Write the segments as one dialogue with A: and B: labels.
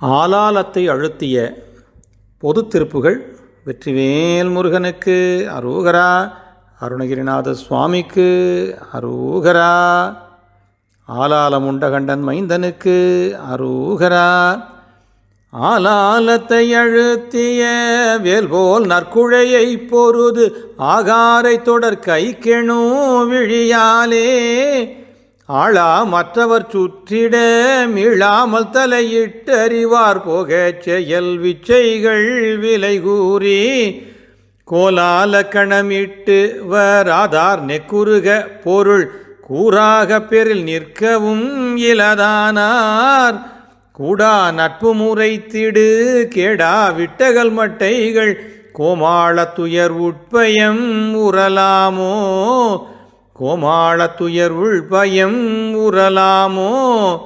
A: ஆலாலத்தை அழுத்திய பொது திருப்புகள் வெற்றிவேல் முருகனுக்கு அரோகரா அருணகிரிநாத சுவாமிக்கு அரோகரா. ஆலாலமுண்டகண்டன் மைந்தனுக்கு அரோகரா. ஆலாலத்தை அழுத்திய வேல்போல் நற்குழையை பொருது ஆகாரை தொடர் கைக்கெணு விழியாலே. ஆளா மற்றவர் சுற்றிட மீளாமல் தலையிட்டறிவார் போகச் செயல் விச்சைகள் விலை கூறி கோலால கணமிட்டு வராதார் நெக்குருக பொருள் கூறாக பெரில் நிற்கவும் இலதானார். கூடா நட்பு முறைத்திடு கேடா விட்டகல் மட்டைகள் கோமாள துயர் உட்பயம் உறலாமோ? கோமாளத்துயர் உள்பயம் உரலாமோ?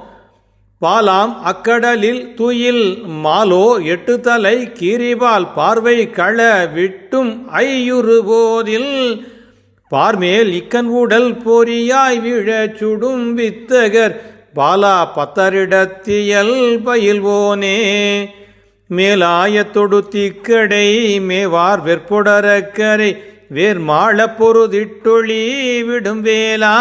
A: பாலாம் அக்கடலில் துயில் மாலோ எட்டு தலை கீரிபால் பார்வை கள விட்டும் ஐயுறு போதில் பார்மேல் இக்கன் உடல் பொறியாய் விழச் சுடும் வித்தகர் பாலா பத்தரிடத்தியல் பயில்வோனே. மேலாய தொடுத்திக்கடை மேவார் வெற்புடரக்கரை வேர் மாள பொருதிட்டொளி விடும் வேலா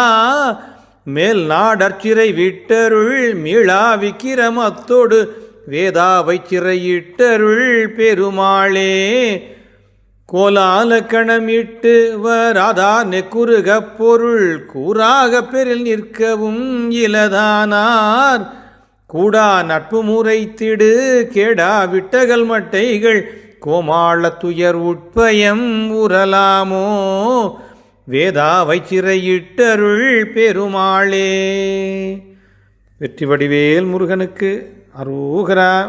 A: மேல் நாடற்சிறை விட்டருள் மீளா விக்கிரமத்தோடு வேதாவை சிறையிட்டருள் பெருமாளே. கோலால கணமிட்டு வராதா நெக்குருகப் பொருள் கூறாக பெரில் நிற்கவும் இலதானார். கூடா நட்பு முறைத்திடு கேடா விட்டகல் மட்டைகள் கோமாள துயர் உட்பயம் உரலாமோ? வேதாவை சிறையிட்டருள் பெருமாளே. வெற்றி வடிவேல் முருகனுக்கு அரோகரா.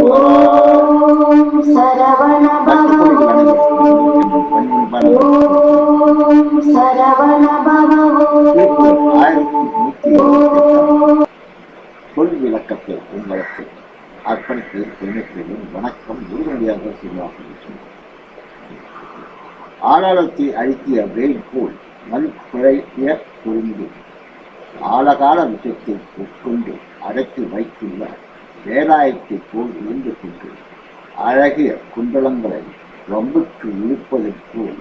B: ஓம்
C: ஆளாளத்தை அழித்திய வேல் போல் நல் குழைய புரிந்து ஆழகால விஷத்தை உட்கொண்டு அடக்கி வைத்துள்ள வேலாயத்தை போல் இருந்து கொண்டு அழகிய குண்டலங்களை ரொம்புக்கு இழுப்பது போல்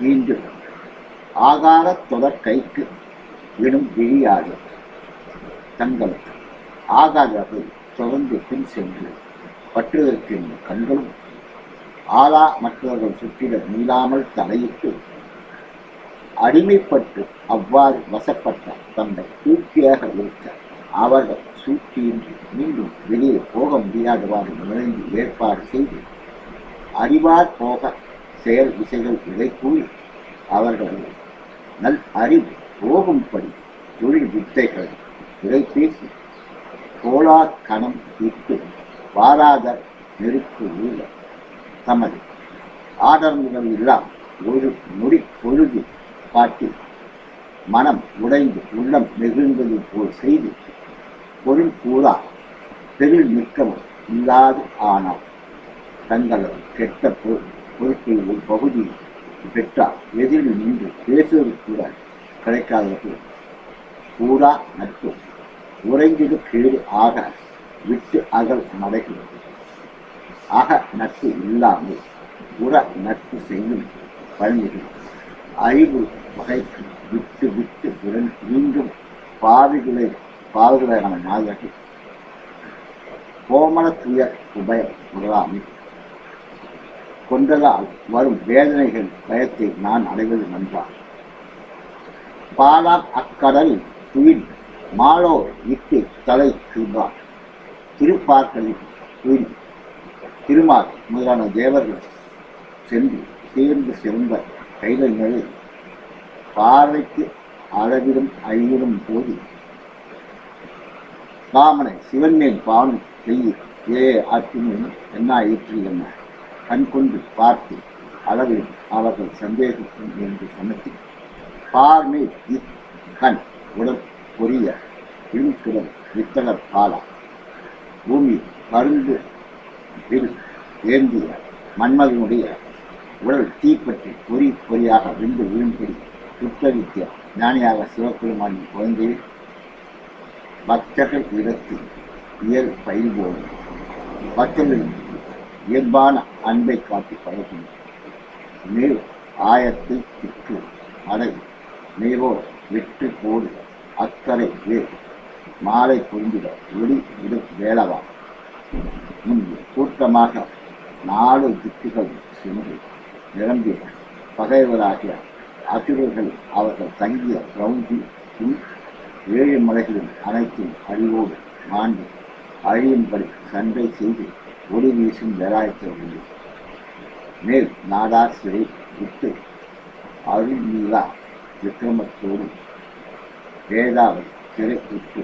C: மீண்டும் ஆகார தொடர் கைக்கு விடும் விழியாது தங்களுக்கு ஆகாதவை தொடர்ந்து பின் சென்று பற்றுவதற்கு கண்களும் ஆளா மற்றவர்கள் சுற்றிட மீளாமல் தலையிட்டு அடிமைப்பட்டு அவ்வாறு வசப்பட்ட தன்னை தூக்கியாக இருக்க அவர்கள் சூழ்ச்சியின்றி மீண்டும் வெளியே போக முடியாதவாறு நுழைந்து ஏற்பாடு செய்து அறிவார் போக செயல் விசைகள் இதை கூறி அவர்கள் நல் அறிவு போகும்படி தொழில் வித்தைகளை இதை பேசி கோலா கணம் இட்டு வாராத நெருக்கு உள்ள தமது. ஆடம்பரம் எல்லாம் ஒரு நொடி பொழுது காட்டி மனம் உடைந்து உள்ளம் நெகிழ்ந்தது போல் செய்து பொருள் கூறா பெருள் நிற்கவும் இல்லாது ஆனால் தங்களது கெட்ட பொ- பொருட்கள் ஒரு பகுதியில் பெற்றால் எதிரில் நின்று பேசுவது கூட கிடைக்காதது. கூடா நட்பு உறைந்தது கேடு ஆக விட்டு அகல் மடைகிறது. அக நட்பு இல்லாமல் உர நட்பு செய்யும் பழனிகள் அறிவு வகைக்கு விட்டு விட்டு உடன் மீண்டும் பாவிகளை பாவிகளான நாயகி. கோமணத்துய உபய உடலாமை கொண்டதால் வரும் வேதனைகள் பயத்தை நான் அடைவது நன்றார் பாலார் அக்கடலில் துயில் மாலோ இட்டு தலை செய்வார் திருப்பார்களில் துயில் திருமால் முதலான தேவர்கள் சென்று சேர்ந்து சிறந்த கைதங்களை பார்வைக்கு அளவிலும் அழிவிடும் போது ராமனை சிவன்மேல் பாவம் செய்ய ஏ ஆற்றினும் என்ன ஆயிற்று என்ன? கண் கொண்டு பார்த்து அளவில் அவர்கள் சந்தேகிக்கும் என்று சமைத்து பார்மை கண் உடல் பொரிய இழுசுடல் வித்தகர் பாலா. பூமி கருந்து வில் ஏந்திய மன்மகனுடைய உடல் தீப்பற்றி பொறி பொறியாக விண்டு விழும்படி உத்தரித்த ஞானியாக சிவபெருமானின் குழந்தையை பக்தர்கள் இடத்தில் இயல் பயில்வோடு பக்தர்களின் இயல்பான அன்பை காட்டி பழகும். மேல் ஆயத்தில் திக்கு அடை மேவோ வெற்றி போடு அக்கறை வேர். மாலை பொருந்திட ஒளி விடும் வேளவா. இங்கு கூட்டமாக நாலு திக்குகள் சென்று நிரம்பிய பகைவராகிய அசுரர்கள் அவர்கள் தங்கிய கிரௌந்தி ஏழு மலைகளும் அனைத்தும் அறிவோடு மாண்டு அழியும்படி சண்டை செய்து ஒளி வீசும் வேலாயத்தில் மேல் நாடார் சிறை விட்டு அருள்மீளா விக்ரமத்தோடும் வேதாவை சிறை விட்டு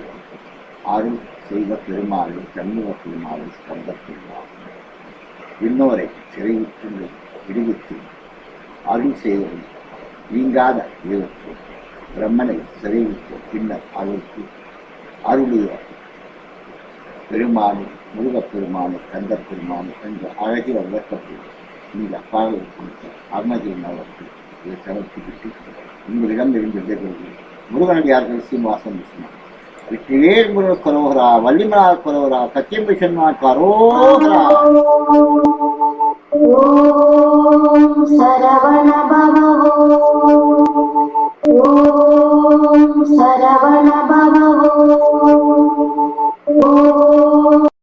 C: அருள் செய்த பெருமாளை சண்முக பெருமாளை கந்த பெருமாள். இன்னோரை சிறைவிட்டு விடுவித்து அருள் செய்தது நீங்காத இவருக்கு பிரம்மனை சிறைவிட்டு பின்னர் அவருக்கு அருளிய பெருமானை முருகப் பெருமானை கந்த பெருமானு என்ற அழகிய விளக்கப்படும் இந்த பாடலை கொடுத்த அருணகிரின் அவருக்கு இதை சமர்ப்பிக்கிட்டு உங்களிடம் இருந்து விடைபெறுகிறேன். முருகனடியார்கள் சீனிவாசன் விஷ்ணு வெற்றிவேல் குரு கரோகரா வள்ளிமலா கரோகரா சத்தியம்பிஷன்மா கரோகரா